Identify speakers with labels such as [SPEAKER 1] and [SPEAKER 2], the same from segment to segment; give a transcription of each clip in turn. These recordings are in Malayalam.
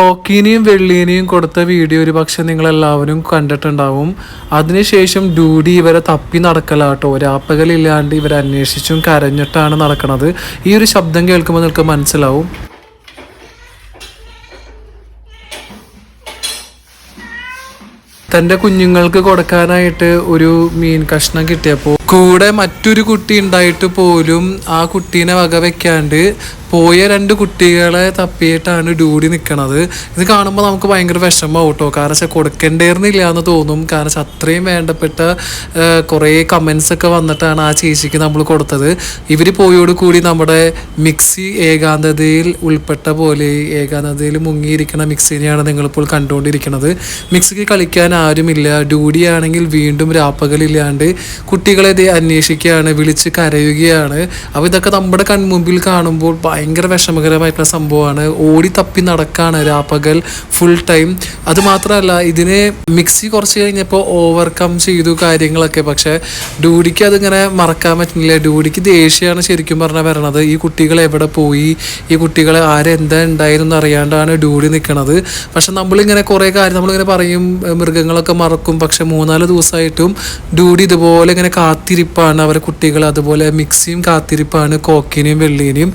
[SPEAKER 1] കോക്കീനെയും വെള്ളീനെയും കൊടുത്ത വീഡിയോ ഒരു പക്ഷെ നിങ്ങൾ എല്ലാവരും കണ്ടിട്ടുണ്ടാവും. അതിനുശേഷം ഡ്യൂഡി ഇവരെ തപ്പി നടക്കലാട്ടോ. രാപ്പകലില്ലാണ്ട് ഇവരെ അന്വേഷിച്ചും കരഞ്ഞിട്ടാണ് നടക്കുന്നത് ഈ ഒരു ശബ്ദം കേൾക്കുമ്പോൾ നിങ്ങൾക്ക് മനസ്സിലാവും. തന്റെ കുഞ്ഞുങ്ങൾക്ക് കൊടുക്കാനായിട്ട് ഒരു മീൻ കഷ്ണം കിട്ടിയപ്പോൾ കൂടെ മറ്റൊരു കുട്ടി ഉണ്ടായിട്ട് പോലും ആ കുട്ടീനെ വക വെക്കാണ്ട് പോയ രണ്ട് കുട്ടികളെ തപ്പിയിട്ടാണ് ഡ്യൂടി നിൽക്കണത് ഇത് കാണുമ്പോൾ നമുക്ക് ഭയങ്കര വിഷമം കേട്ടോ കാരണം വെച്ചാൽ കൊടുക്കേണ്ടിയിരുന്നില്ല എന്ന് തോന്നും. കാരണം വെച്ചാൽ അത്രയും വേണ്ടപ്പെട്ട കുറേ കമൻസ് ഒക്കെ വന്നിട്ടാണ് ആ ചേച്ചിക്ക് നമ്മൾ കൊടുത്തത്. ഇവർ പോയോട് കൂടി നമ്മുടെ മിക്സി ഏകാന്തതയിൽ ഉൾപ്പെട്ട പോലെ ഏകാന്തതയിൽ മുങ്ങിയിരിക്കുന്ന മിക്സിനെയാണ് നിങ്ങളിപ്പോൾ കണ്ടുകൊണ്ടിരിക്കുന്നത് മിക്സിക്ക് കളിക്കാൻ ആരുമില്ല. ഡ്യൂഡി ആണെങ്കിൽ വീണ്ടും രാപ്പകലില്ലാണ്ട് കുട്ടികളെ ദേ അന്വേഷിക്കുകയാണ് വിളിച്ച് കരയുകയാണ്. അപ്പോൾ ഇതൊക്കെ നമ്മുടെ കൺമുമ്പിൽ കാണുമ്പോൾ ഭയങ്കര വിഷമകരമായിട്ടുള്ള സംഭവമാണ്. ഓടി തപ്പി നടക്കാണ് രാപ്പകൽ ഫുൾ ടൈം അത് മാത്രമല്ല ഇതിനെ മിക്സി കുറച്ച് കഴിഞ്ഞപ്പോൾ ഓവർകം ചെയ്തു കാര്യങ്ങളൊക്കെ. പക്ഷേ ഡ്യൂഡിക്ക് അതിങ്ങനെ മറക്കാൻ പറ്റുന്നില്ല. ഡ്യൂഡിക്ക് ദേഷ്യമാണ് ശരിക്കും പറഞ്ഞാൽ വരണത്. ഈ കുട്ടികൾ എവിടെ പോയി? ഈ കുട്ടികളെ ആരെന്താ ഉണ്ടായിരുന്നു അറിയാണ്ടാണ് ഡ്യൂഡി നിൽക്കണത് പക്ഷെ നമ്മളിങ്ങനെ കുറേ കാര്യം നമ്മളിങ്ങനെ പറയും മൃഗങ്ങളൊക്കെ മറക്കും. പക്ഷെ മൂന്നാൽ ദിവസമായിട്ടും ഡ്യൂഡി ഇതുപോലെ ഇങ്ങനെ കാത്തിരിപ്പാണ്. അവരെ കുട്ടികൾ അതുപോലെ മിക്സിയും കാത്തിരിപ്പാണ്. കോക്കിനെയും വെള്ളീനെയും.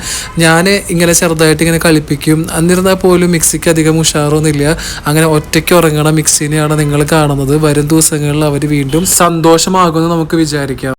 [SPEAKER 1] ഞാൻ ഇങ്ങനെ ചെറുതായിട്ട് ഇങ്ങനെ കളിപ്പിക്കും. എന്നിരുന്നാൽ പോലും മിക്സിക്ക് അധികം ഉഷാറൊന്നുമില്ല. അങ്ങനെ ഒറ്റയ്ക്ക് ഉറങ്ങണ മിക്സിനെയാണ് നിങ്ങൾ കാണുന്നത്. വരും ദിവസങ്ങളിൽ അവർ വീണ്ടും സന്തോഷമാകുമെന്ന് നമുക്ക് വിചാരിക്കാം.